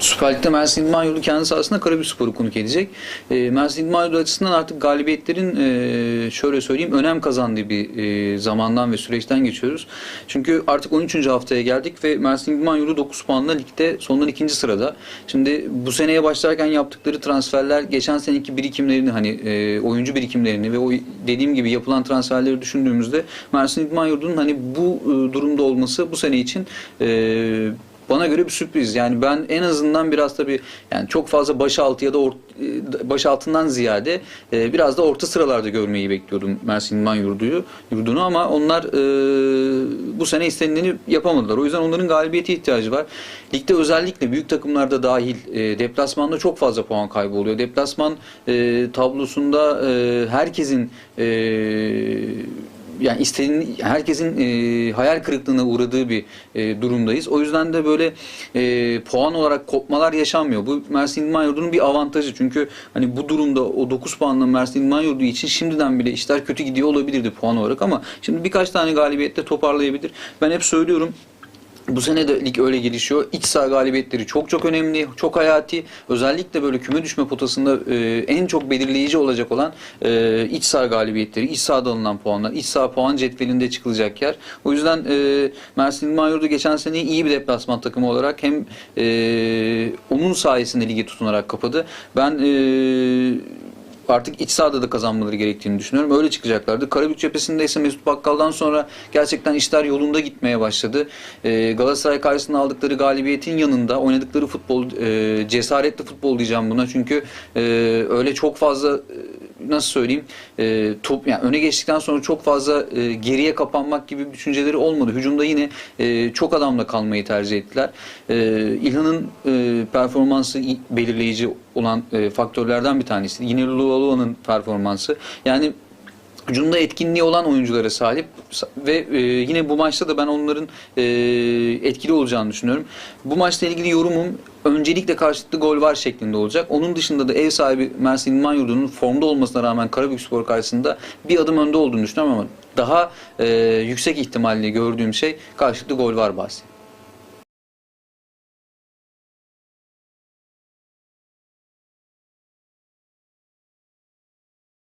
Süper Lig'de Mersin İdman Yurdu kendi sahasında Karabükspor'u konuk edecek. E, Mersin İdman açısından artık galibiyetlerin e, şöyle söyleyeyim önem kazandığı bir e, zamandan ve süreçten geçiyoruz. Çünkü artık 13. haftaya geldik ve Mersin İdman Yurdu 9 puanla ligde sondan ikinci sırada. Şimdi bu seneye başlarken yaptıkları transferler geçen seneki birikimlerini hani e, oyuncu birikimlerini ve o dediğim gibi yapılan transferleri düşündüğümüzde Mersin İdman hani bu e, durumda olması bu sene için e, bana göre bir sürpriz. Yani ben en azından biraz tabii yani çok fazla baş altı ya da or, e, baş altından ziyade e, biraz da orta sıralarda görmeyi bekliyordum Mersin İdman Yurdu'yu, yurdunu ama onlar e, bu sene istenileni yapamadılar. O yüzden onların galibiyete ihtiyacı var. Ligde özellikle büyük takımlarda dahil e, deplasmanda çok fazla puan kaybı oluyor. Deplasman e, tablosunda e, herkesin e, yani istediğin herkesin e, hayal kırıklığına uğradığı bir e, durumdayız. O yüzden de böyle e, puan olarak kopmalar yaşanmıyor. Bu Mersin İdman Yurdu'nun bir avantajı. Çünkü hani bu durumda o 9 puanla Mersin İdman Yurdu için şimdiden bile işler kötü gidiyor olabilirdi puan olarak ama şimdi birkaç tane galibiyetle toparlayabilir. Ben hep söylüyorum bu sene de lig öyle gelişiyor. İç saha galibiyetleri çok çok önemli, çok hayati. Özellikle böyle küme düşme potasında e, en çok belirleyici olacak olan e, iç saha galibiyetleri, iç sahada alınan puanlar, iç saha puan cetvelinde çıkılacak yer. O yüzden e, Mersin İdman Yurdu geçen sene iyi bir deplasman takımı olarak hem e, onun sayesinde ligi tutunarak kapadı. Ben e, artık iç sahada da kazanmaları gerektiğini düşünüyorum. Öyle çıkacaklardı. Karabük cephesinde ise Mesut Bakkal'dan sonra gerçekten işler yolunda gitmeye başladı. Ee, Galatasaray karşısında aldıkları galibiyetin yanında oynadıkları futbol, e, cesaretli futbol diyeceğim buna. Çünkü e, öyle çok fazla e, nasıl söyleyeyim e, top yani öne geçtikten sonra çok fazla e, geriye kapanmak gibi düşünceleri olmadı. Hücumda yine e, çok adamla kalmayı tercih ettiler. E, İlhan'ın e, performansı belirleyici olan e, faktörlerden bir tanesi. Yine Lualua'nın performansı. Yani Hücumda etkinliği olan oyunculara sahip ve e, yine bu maçta da ben onların e, etkili olacağını düşünüyorum. Bu maçla ilgili yorumum öncelikle karşılıklı gol var şeklinde olacak. Onun dışında da ev sahibi Mersin İdman Yurdu'nun formda olmasına rağmen Karabükspor karşısında bir adım önde olduğunu düşünüyorum ama daha e, yüksek ihtimalle gördüğüm şey karşılıklı gol var bahsi.